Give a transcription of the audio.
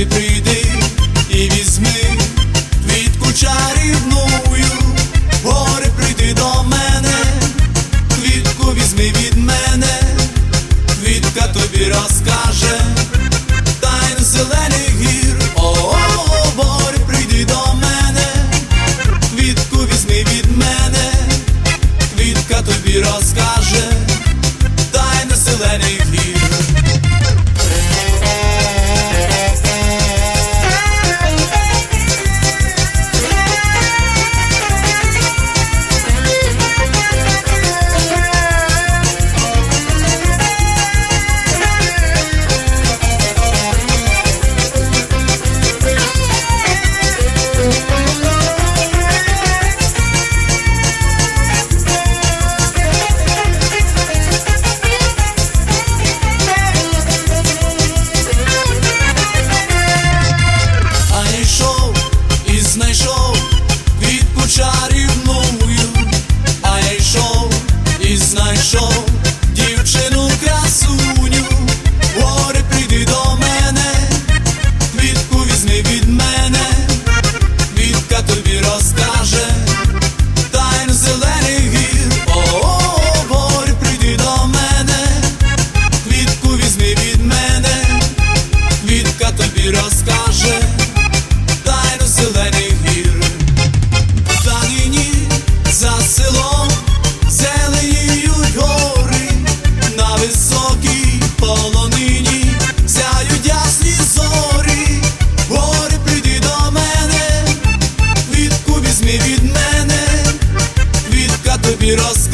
ти прийди і візьми квітку чарівную, горе прийди до мене, квітку візьми від мене, квітка тобі розкаже, прийшов. донині ясні зорі, горі прийди до мене, квітку візьми від мене, квітка тобі розкаже